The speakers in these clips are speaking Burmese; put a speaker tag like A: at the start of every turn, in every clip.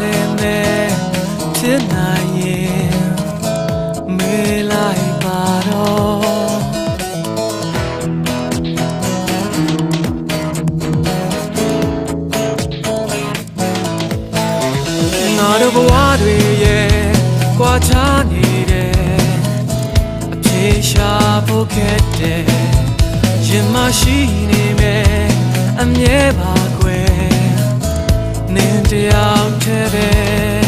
A: လင်နဲ့ချစ်နိုင်ရင်မေးလိုက်ပါတော့ငါတို့ဘဝတွေရဲ့ကြွားချနေတယ်အပြေရှာဖို့ခက်တယ်ရင်မရှိနေမယ်အမြဲပါကွယ်နင်တရား today.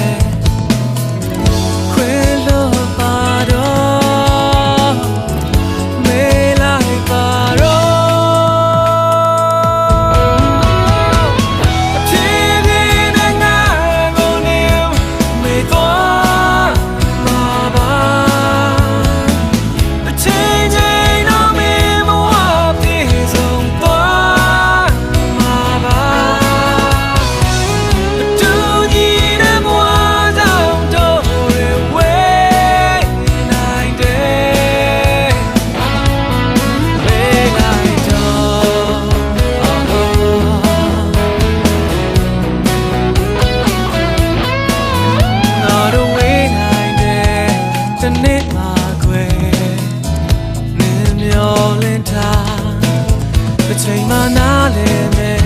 A: တစ်ချိန်မှနားလည်မယ်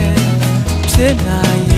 A: ဖြစ်နိုင်